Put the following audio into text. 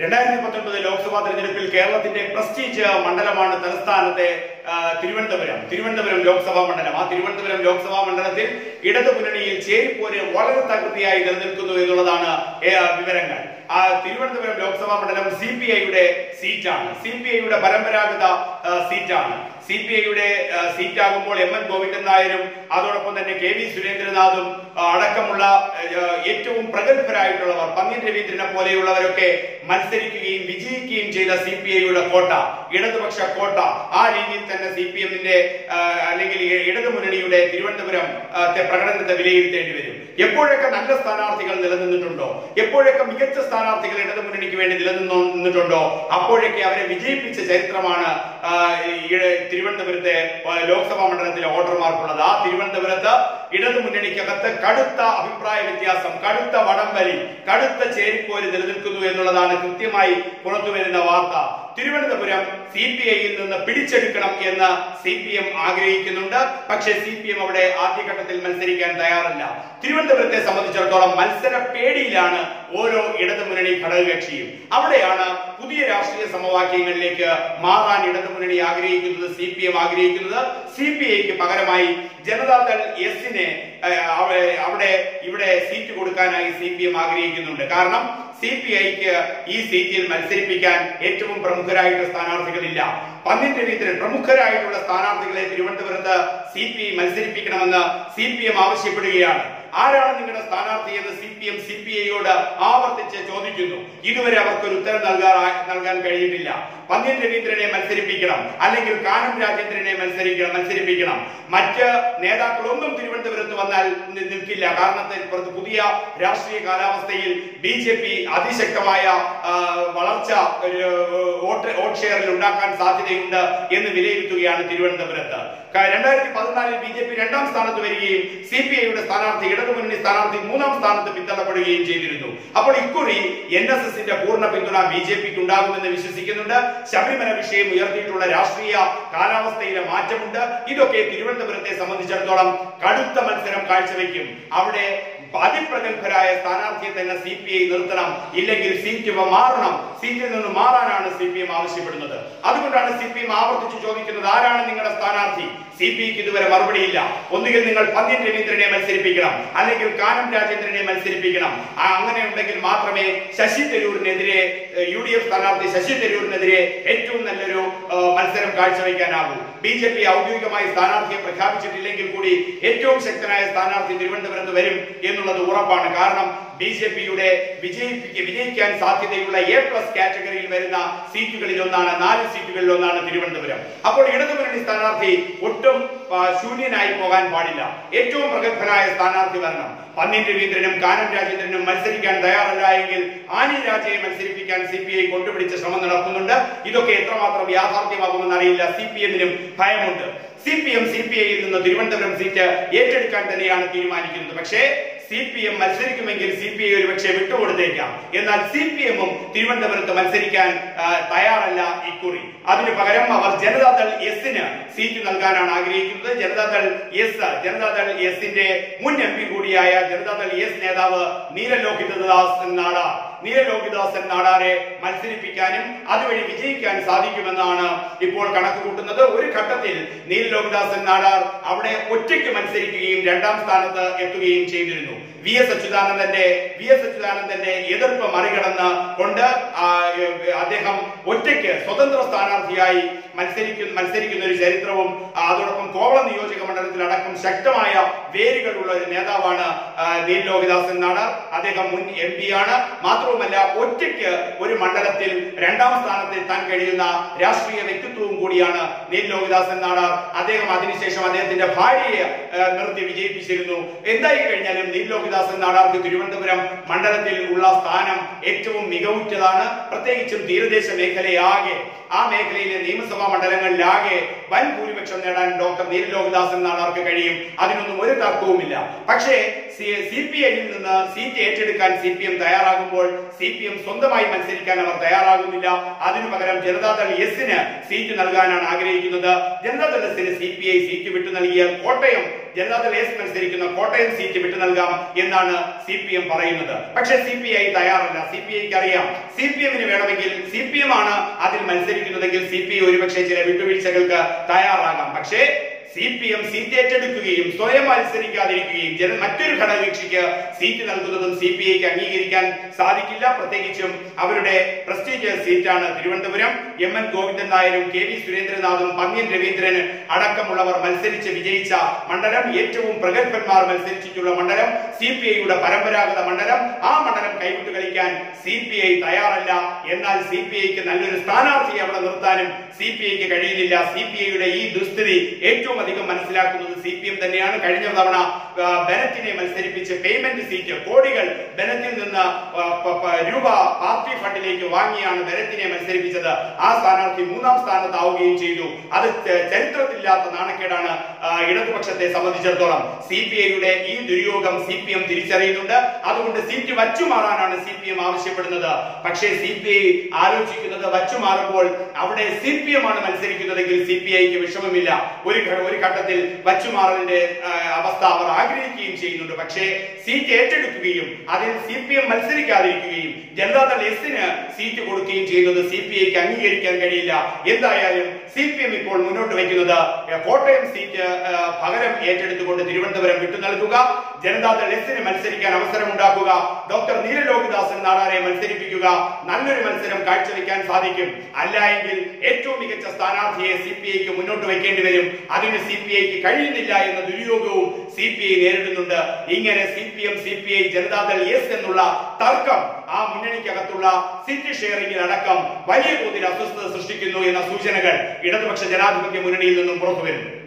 രണ്ടായിരത്തി പത്തൊൻപത് ലോക്സഭാ തെരഞ്ഞെടുപ്പിൽ കേരളത്തിന്റെ പ്രസ്റ്റീജ് മണ്ഡലമാണ് തലസ്ഥാനത്തെ തിരുവനന്തപുരം. തിരുവനന്തപുരം ലോക്സഭാ മണ്ഡലം. ആ തിരുവനന്തപുരം ലോക്സഭാ മണ്ഡലത്തിൽ ഇടതു മുന്നണിയിൽ ചേരിപ്പോര് വളരെ തകൃതിയായി നിലനിൽക്കുന്നു എന്നുള്ളതാണ് വിവരങ്ങൾ. ആ തിരുവനന്തപുരം ലോക്സഭാ മണ്ഡലം സി പി ഐയുടെ സീറ്റാണ്. സി പി ഐയുടെ പരമ്പരാഗത സീറ്റാണ്. സി പി ഐയുടെ സീറ്റാകുമ്പോൾ എം എൻ ഗോവിന്ദൻ നായരും അതോടൊപ്പം തന്നെ കെ വി സുരേന്ദ്രനാഥും അടക്കമുള്ള ഏറ്റവും പ്രഗത്ഭരായിട്ടുള്ളവർ പന്നീൻ രവീന്ദ്രനെ പോലെയുള്ളവരൊക്കെ മത്സരിക്കുകയും വിജയിക്കുകയും ചെയ്ത സി പി ഐയുടെ കോട്ട ഇടതുപക്ഷ കോട്ട. ആ രീതിയിൽ തന്നെ സി പി എമ്മിന്റെ അല്ലെങ്കിൽ ഇടതുമുന്നണിയുടെ ഇടതു മുന്നണിയുടെ തിരുവനന്തപുരം പ്രകടനത്തെ വിലയിരുത്തേണ്ടി വരും. എപ്പോഴൊക്കെ നല്ല സ്ഥാനാർത്ഥികൾ നിലനിന്നിട്ടുണ്ടോ? എപ്പോഴൊക്കെ മികച്ച സ്ഥാനാർത്ഥികൾ ഇടതുമുന്നണിക്ക് വേണ്ടി നിലനിന്നിട്ടുണ്ടോ? നിന്നിട്ടുണ്ടോ അപ്പോഴൊക്കെ അവരെ വിജയിപ്പിച്ച ചരിത്രമാണ് തിരുവനന്തപുരത്തെ ലോക്സഭാ മണ്ഡലത്തിലെ വോട്ടർമാർക്കുള്ളത്. ആ തിരുവനന്തപുരത്ത് ഇടതു കടുത്ത അഭിപ്രായ വ്യത്യാസം കടുത്ത വടംവലി കടുത്ത ചേരിപ്പോര് നിലനിൽക്കുന്നു എന്നുള്ളതാണ് കൃത്യമായി പുറത്തുവരുന്ന വാർത്ത. തിരുവനന്തപുരം സി പി ഐയിൽ നിന്ന് പിടിച്ചെടുക്കണം എന്ന് സി പി എം ആഗ്രഹിക്കുന്നുണ്ട്. പക്ഷേ സി പി എം അവിടെ ആദ്യഘട്ടത്തിൽ മത്സരിക്കാൻ തയ്യാറല്ല. തിരുവനന്തപുരത്തെ സംബന്ധിച്ചിടത്തോളം മത്സര പേടിയിലാണ് ഓരോ ഇടതുമുന്നണി ഘടകകക്ഷിയും. അവിടെയാണ് പുതിയ രാഷ്ട്രീയ സമവാക്യങ്ങളിലേക്ക് മാറാൻ ഇടതുമുന്നണി ആഗ്രഹിക്കുന്നത് സി പി എം ആഗ്രഹിക്കുന്നത്. സി പി ഐക്ക് പകരമായി ജനതാദൾ എസിനെ അവിടെ ഇവിടെ സീറ്റ് കൊടുക്കാനായി സി പി എം ആഗ്രഹിക്കുന്നുണ്ട്. കാരണം സി പി ഐക്ക് ഈ സീറ്റിൽ മത്സരിപ്പിക്കാൻ ഏറ്റവും പ്രമുഖരായിട്ടുള്ള സ്ഥാനാർത്ഥികളില്ല. പന്നിന്റെ രവീന്ദ്രൻ പ്രമുഖരായിട്ടുള്ള സ്ഥാനാർത്ഥികളെ തിരുവനന്തപുരത്ത് സി പി ഐ മത്സരിപ്പിക്കണമെന്ന് സി പി എം ആവശ്യപ്പെടുകയാണ്. ആരാണ് നിങ്ങളുടെ സ്ഥാനാർത്ഥി എന്ന് C P M C P ഐയോട് ആവർത്തിച്ച് ചോദിക്കുന്നു. ഇതുവരെ അവർക്ക് ഒരു ഉത്തരം നൽകാൻ നൽകാൻ കഴിഞ്ഞിട്ടില്ല. പന്ന്യൻ രവീന്ദ്രനെ മത്സരിപ്പിക്കണം. അല്ലെങ്കിൽ കാനം രാജേന്ദ്രനെ മത്സരിക്കണം മത്സരിപ്പിക്കണം. മറ്റ് നേതാക്കളൊന്നും തിരുവനന്തപുരത്ത് വന്നാൽ നിൽക്കില്ല. കാരണം പുതിയ രാഷ്ട്രീയ കാലാവസ്ഥയിൽ ബി ജെ പി അതിശക്തമായ വളർച്ച വോട്ട് ഷെയറിൽ ഉണ്ടാക്കാൻ സാധ്യതയുണ്ട് എന്ന് വിലയിരുത്തുകയാണ് തിരുവനന്തപുരത്ത്. രണ്ടായിരത്തി പതിനാലിൽ ബി ജെ പി രണ്ടാം സ്ഥാനത്ത് വരികയും സി പി ഐയുടെ സ്ഥാനാർത്ഥി ഇടതുമുന്നണി സ്ഥാനാർത്ഥി മൂന്നാം സ്ഥാനത്ത് പിന്തള്ളപ്പെടുകയും ചെയ്തിരുന്നു. അപ്പോൾ ഇക്കുറി എൻ എസ് എസിന്റെ പൂർണ പിന്തുണ ബി ജെ പിക്ക് ഉണ്ടാകുമെന്ന് വിശ്വസിക്കുന്നുണ്ട്. ശബരിമല വിഷയം ഉയർത്തിയിട്ടുള്ള രാഷ്ട്രീയ കാലാവസ്ഥയിലെ മാറ്റമുണ്ട്. ഇതൊക്കെ തിരുവനന്തപുരത്തെ സംബന്ധിച്ചിടത്തോളം കടുത്ത മത്സരം കാഴ്ചവെക്കും. അവിടെ അതിപ്രഗത്ഭരായ സ്ഥാനാർത്ഥിയെ തന്നെ സി പി ഐ നിർത്തണം. ഇല്ലെങ്കിൽ സീറ്റ് മാറണം. സീറ്റിൽ നിന്ന് മാറാനാണ് സി പി എം ആവശ്യപ്പെടുന്നത്. അതുകൊണ്ടാണ് സി പി എം ആവർത്തിച്ച് ചോദിക്കുന്നത് ആരാണ് നിങ്ങളുടെ സി പി ഐക്ക് ഇതുവരെ മറുപടിയില്ല. ഒന്നുകിൽ നിങ്ങൾ പന്തിൻ രവീന്ദ്രനെ മത്സരിപ്പിക്കണം അല്ലെങ്കിൽ കാനം രാജേന്ദ്രനെ മത്സരിപ്പിക്കണം. അങ്ങനെ ഉണ്ടെങ്കിൽ മാത്രമേ ശശി തരൂരിനെതിരെ യു ഡി എഫ് സ്ഥാനാർത്ഥി ശശി തരൂരിനെതിരെ ഏറ്റവും നല്ലൊരു മത്സരം കാഴ്ചവെക്കാനാകൂ ബി ജെ പി ഔദ്യോഗികമായി സ്ഥാനാർത്ഥിയെ പ്രഖ്യാപിച്ചിട്ടില്ലെങ്കിൽ കൂടി ഏറ്റവും ശക്തനായ സ്ഥാനാർത്ഥി തിരുവനന്തപുരത്ത് വരും എന്നുള്ളത് ഉറപ്പാണ്. കാരണം ബി ജെ പിയുടെ വിജയിപ്പിക്ക വിജയിക്കാൻ സാധ്യതയുള്ള എ പ്ലസ് കാറ്റഗറിയിൽ വരുന്ന സീറ്റുകളിൽ ഒന്നാണ് നാല് സീറ്റുകളിൽ ഒന്നാണ് തിരുവനന്തപുരം. അപ്പോൾ ഇടതുമുന്നണി സ്ഥാനാർത്ഥി ഒട്ടും ശൂന്യനായി പോകാൻ പാടില്ല. ഏറ്റവും പ്രഗത്ഭനായ സ്ഥാനാർത്ഥി വരണം. പന്നി രവീന്ദ്രനും കാനം രാജേന്ദ്രനും മത്സരിക്കാൻ തയ്യാറല്ല എങ്കിൽ ആനി രാജയെ മത്സരിപ്പിക്കാൻ സി പി ഐ കൊണ്ടുപിടിച്ച ശ്രമം നടത്തുന്നുണ്ട് ഇതൊക്കെ എത്രമാത്രം യാഥാർത്ഥ്യമാകുമെന്ന് അറിയില്ല. സി പി എമ്മിനും ഭയമുണ്ട്. C P M C P ഐയിൽ നിന്ന് തിരുവനന്തപുരം സീറ്റ് ഏറ്റെടുക്കാൻ തന്നെയാണ് തീരുമാനിക്കുന്നത്. പക്ഷേ സി പി എം മത്സരിക്കുമെങ്കിൽ സി പി ഐ ഒരു പക്ഷേ വിട്ടുകൊടുത്തേക്കാം. എന്നാൽ സി പി എമ്മും തിരുവനന്തപുരത്ത് മത്സരിക്കാൻ തയ്യാറല്ല ഇക്കുറി അതിന് പകരം അവർ ജനതാദൾ എസിന് സീറ്റ് നൽകാനാണ് ആഗ്രഹിക്കുന്നത്. ജനതാദൾ എസ് ജനതാദൾ എസിന്റെ മുൻ എം പി കൂടിയായ ജനതാദൾ എസ് നേതാവ് നീലലോഹിതദാസ് നാടാർ. നീലലോഹിദാസൻ നാടാരെ മത്സരിപ്പിക്കാനും അതുവഴി വിജയിക്കാൻ സാധിക്കുമെന്നാണ് ഇപ്പോൾ കണക്ക് കൂട്ടുന്നത് ഒരു ഘട്ടത്തിൽ നീലലോകിദാസൻ നാടാർ അവിടെ ഒറ്റയ്ക്ക് മത്സരിക്കുകയും രണ്ടാം സ്ഥാനത്ത് എത്തുകയും ചെയ്തിരുന്നു. വി എസ് അച്യുതാനന്ദന്റെ വി എസ് അച്യുതാനന്ദന്റെ എതിർപ്പ് മറികടന്ന് കൊണ്ട് അദ്ദേഹം ഒറ്റയ്ക്ക് സ്വതന്ത്ര സ്ഥാനാർത്ഥിയായി മത്സരിക്കുന്ന മത്സരിക്കുന്ന ഒരു ചരിത്രവും അതോടൊപ്പം കോവളം നിയോജക മണ്ഡലത്തിൽ അടക്കം ശക്തമായ വേരുകളുള്ള ഒരു നേതാവാണ് ദീൻ നീൽ എന്നാണ് അദ്ദേഹം മുൻ എം പി ആണ്. മാത്രവുമല്ല ഒറ്റയ്ക്ക് ഒരു മണ്ഡലത്തിൽ രണ്ടാം സ്ഥാനത്ത് എത്താൻ കഴിയുന്ന രാഷ്ട്രീയ വ്യക്തിത്വവും കൂടിയാണ് നീൽ ലോകിദാസ് എന്നാണ് അദ്ദേഹം അതിനുശേഷം അദ്ദേഹത്തിന്റെ ഭാര്യയെ നിർത്തി വിജയിപ്പിച്ചിരുന്നു. എന്തായി കഴിഞ്ഞാലും നീൽ ലോകിദാസ് നാടാർക്ക് തിരുവനന്തപുരം മണ്ഡലത്തിൽ ഉള്ള സ്ഥാനം ഏറ്റവും മികവുറ്റതാണ്. പ്രത്യേകിച്ചും തീരദേശ മേഖലയാകെ ആ മേഖലയിലെ നിയമസഭാ മണ്ഡലങ്ങളിലാകെ വൻ ഭൂരിപക്ഷം നേടാൻ ഡോക്ടർ നീൽ എന്നാണ് അവർക്ക് കഴിയും. അതിനൊന്നും ഒരു തർക്കവുമില്ല. പക്ഷേ സി പി ഐയിൽ നിന്ന് സീറ്റ് ഏറ്റെടുക്കാൻ സി പി എം തയ്യാറാകുമ്പോൾ സി പി എം സ്വന്തമായി മത്സരിക്കാൻ അവർ തയ്യാറാകുന്നില്ല. അതിനു പകരം ജനതാദൾ എസിന് സീറ്റ് നൽകാനാണ് ആഗ്രഹിക്കുന്നത്. ജനതാദൾ എസിന് സി പി ഐ സീറ്റ് വിട്ടു നൽകിയ കോട്ടയം ജനതാദൾ എസ് മത്സരിക്കുന്ന കോട്ടയം സീറ്റ് വിട്ടു നൽകാം എന്നാണ് സി പി എം പറയുന്നത്. പക്ഷേ സി പി ഐ തയ്യാറല്ല. സി പി ഐക്ക് അറിയാം. സി പി എമ്മിന് വേണമെങ്കിൽ സി പി എം ആണ് അതിൽ മത്സരിക്കുന്നതെങ്കിൽ സി പി ഒരുപക്ഷെ ചില വിട്ടുവീഴ്ചകൾക്ക് തയ്യാറാകാം. പക്ഷേ സി പി എം സീറ്റ് ഏറ്റെടുക്കുകയും സ്വയം മത്സരിക്കാതിരിക്കുകയും ജന മറ്റൊരു ഘടകകക്ഷിക്ക് സീറ്റ് നൽകുന്നതും സി പി ഐക്ക് അംഗീകരിക്കാൻ സാധിക്കില്ല. പ്രത്യേകിച്ചും അവരുടെ പ്രസ്റ്റീജിയസ് സീറ്റാണ് തിരുവനന്തപുരം. എം എൻ ഗോവിന്ദൻ നായരും കെ വി സുരേന്ദ്രനാഥും പന്ന്യൻ രവീന്ദ്രൻ അടക്കമുള്ളവർ മത്സരിച്ച് വിജയിച്ച മണ്ഡലം. ഏറ്റവും പ്രഗത്ഭന്മാർ മത്സരിച്ചിട്ടുള്ള മണ്ഡലം സി പി ഐയുടെ പരമ്പരാഗത മണ്ഡലം. ആ മണ്ഡലം കൈവിട്ട് കളിക്കാൻ സി പി ഐ തയ്യാറല്ല. എന്നാൽ സി പി ഐക്ക് നല്ലൊരു സ്ഥാനാർത്ഥിയെ അവിടെ നിർത്താനും സി പി ഐക്ക് കഴിയുന്നില്ല. സി പി ഐയുടെ ഈ ദുസ്ഥിതി ഏറ്റവും അധികം മനസ്സിലാക്കുന്നത് സി പി എം തന്നെയാണ് കഴിഞ്ഞ തവണ ബെനറ്റിനെ മത്സരിപ്പിച്ച് പേയ്മെന്റ് സീറ്റ് കോടികൾ ബെനറ്റിൽ നിന്ന് രൂപ പാർട്ടി ഫണ്ടിലേക്ക് വാങ്ങിയാണ് ബെനറ്റിനെ മത്സരിപ്പിച്ചത്. ആ സ്ഥാനാർത്ഥി മൂന്നാം സ്ഥാനത്താവുകയും ചെയ്തു. അത് ചരിത്രത്തിലില്ലാത്ത നാണക്കേടാണ് ഇടതുപക്ഷത്തെ സംബന്ധിച്ചിടത്തോളം. സി പി ഐയുടെ ഈ ദുര്യോഗം സി പി എം തിരിച്ചറിയുന്നുണ്ട്. അതുകൊണ്ട് സീറ്റ് വച്ചുമാറാനാണ് സി പി എം ആവശ്യപ്പെടുന്നത്. പക്ഷേ സി പി ഐ ആലോചിക്കുന്നത് വച്ചുമാറുമ്പോൾ അവിടെ സി പി എം ആണ് മത്സരിക്കുന്നതെങ്കിൽ സി പി ഐക്ക് വിഷമമില്ല. ഒരു ഒരു ഘട്ടത്തിൽ വച്ചുമാറലിന്റെ ആ, അവസ്ഥ അവർ ആഗ്രഹിക്കുകയും ചെയ്യുന്നുണ്ട്. പക്ഷേ സീറ്റ് ഏറ്റെടുക്കുകയും അതിൽ സി പി എം മത്സരിക്കാതിരിക്കുകയും ജനതാദൾ എസിന് സീറ്റ് കൊടുക്കുകയും ചെയ്യുന്നത് സി പി ഐക്ക് അംഗീകരിക്കാൻ കഴിയില്ല. എന്തായാലും സി പി എം ഇപ്പോൾ മുന്നോട്ട് വയ്ക്കുന്നത്. കോട്ടയം സീറ്റ് പകരം ഏറ്റെടുത്തുകൊണ്ട് തിരുവനന്തപുരം വിട്ടു നൽകുക. ജനതാദൾ എസിന് മത്സരിക്കാൻ അവസരം ഉണ്ടാക്കുക ഡോക്ടർ നീലലോകിദാസൻ നാടാരെ മത്സരിപ്പിക്കുക. നല്ലൊരു മത്സരം കാഴ്ചവെക്കാൻ സാധിക്കും. അല്ല എങ്കിൽ ഏറ്റവും മികച്ച സ്ഥാനാർത്ഥിയെ സി പി ഐക്ക് മുന്നോട്ട് വയ്ക്കേണ്ടി വരും. അതിന് സി പി ഐക്ക് കഴിയുന്നില്ല എന്ന ദുര്യോഗവും സി പി ഐ നേരിടുന്നുണ്ട്. ഇങ്ങനെ C P M C P I Janata Dal S എന്നുള്ള തർക്കം ആ മുന്നണിക്കകത്തുള്ള സീറ്റ് ഷെയറിംഗിനടക്കം വലിയ തോതിൽ അസ്വസ്ഥത സൃഷ്ടിക്കുന്നു എന്ന സൂചനകൾ ഇടതുപക്ഷ ജനാധിപത്യ മുന്നണിയിൽ നിന്നും പുറത്തു വരുന്നു